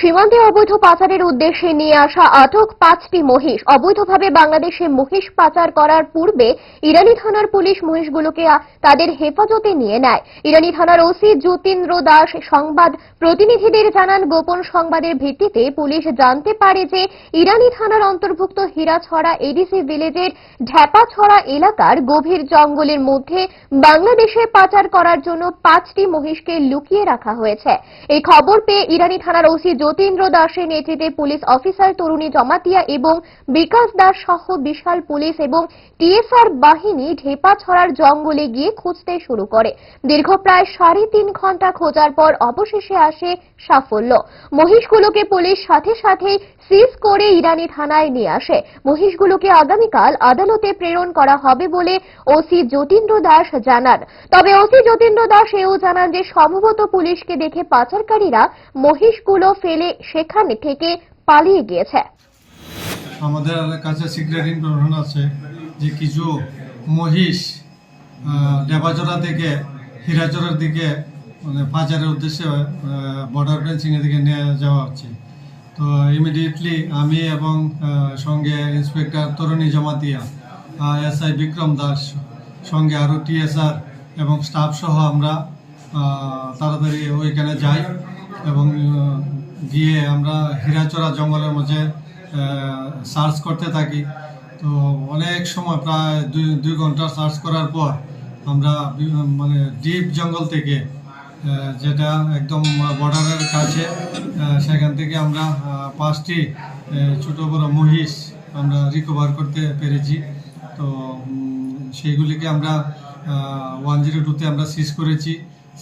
সীমান্তে অবৈধ পাচারের উদ্দেশ্যে নিয়ে আসা আটক পাঁচটি মহিষ, অবৈধভাবে বাংলাদেশে মহিষ পাচার করার পূর্বে ইরানি থানার পুলিশ মহিষগুলোকে তাদের হেফাজতে নিয়ে নেয়। ইরানি থানার ওসি যতীন্দ্র দাস সংবাদ প্রতিনিধিদের জানান, গোপন সংবাদের ভিত্তিতে পুলিশ জানতে পারে যে ইরানি থানার অন্তর্ভুক্ত হীরাছড়া এডিসি ভিলেজের ঢ্যাপাছড়া এলাকার গভীর জঙ্গলের মধ্যে বাংলাদেশে পাচার করার জন্য পাঁচটি মহিষকে লুকিয়ে রাখা হয়েছে। এই খবর পেয়ে ইরানি থানার ওসি জ্যোতিন্দ্র দাসের নেতৃত্বে পুলিশ অফিসার তরুণী জমাতিয়া এবং বিকাশ দাস সহ বিশাল পুলিশ এবং টিএসআর বাহিনী ঢেপা ছড়ার জঙ্গলে গিয়ে খুঁজতে শুরু করে। দীর্ঘ প্রায় সাড়ে তিন ঘণ্টা খোঁজার পর অবশেষে আসে সাফল্য। মহিষগুলোকে পুলিশ সাথে সাথে সিজ করে ইরানি থানায় নিয়ে আসে। মহিষগুলোকে আগামীকাল আদালতে প্রেরণ করা হবে বলে ওসি যতীন্দ্র দাস জানান। তবে ওসি যতীন্দ্র দাস এও জানান যে, সম্ভবত পুলিশকে দেখে পাচারকারীরা মহিষগুলো ফেলে সেখানে থেকে পালিয়ে গিয়েছে। আমাদের কাছে সিক্রেট ইনফরমেশন আছে যে কিছু মহিষ ডেবাচড়া থেকে হীরাচড়ার দিকে মানে পাচারের উদ্দেশ্যে বর্ডার ফেন্সিং এর দিকে নিয়ে যাওয়া হচ্ছে। তো ইমিডিয়েটলি আমি এবং সঙ্গে ইন্সপেক্টর তরুণী জমাতিয়া এসআই বিক্রম দাস, সঙ্গে আরও টিএসআর এবং স্টাফ সহ আমরা তাড়াতাড়ি ওইখানে যাই এবং গিয়ে আমরা হীরাচড়া জঙ্গলের মাঝে সার্চ করতে থাকি। তো অনেক সময় প্রায় দুই দুই ঘণ্টা সার্চ করার পর আমরা মানে ডিপ জঙ্গল থেকে যেটা একদম বর্ডারের কাছে সেখান থেকে আমরা পাঁচটি ছোট বড় মহিষ আমরা রিকভার করতে পেরেছি। তো সেইগুলিকে আমরা ওয়ান জিরো টুতে আমরা সিজ করেছি।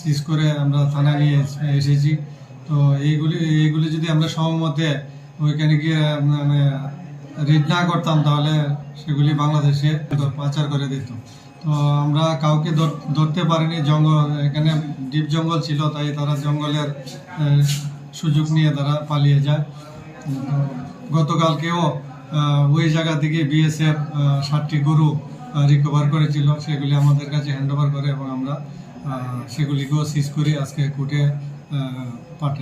সিজ করে আমরা থানায় নিয়ে এসেছি। তো এইগুলি এইগুলি যদি আমরা সমমতে ওইখানে গিয়ে মানে রিড না করতাম, তাহলে সেগুলি বাংলাদেশে পাচার করে দিত। তো আমরা কাউকে ধরতে পারিনি, জঙ্গল, এখানে ডিপ জঙ্গল ছিল, তাই তারা জঙ্গলের সুযোগ নিয়ে তারা পালিয়ে যায়। গতকালকেও ওই জায়গা থেকে বিএসএফ ষাটটি গরু রিকভার করেছিল। সেগুলি আমাদের কাছে হ্যান্ড ওভার করে এবং আমরা সেগুলিকেও সিজ করি। আজকে কোর্টে Uh, पाठ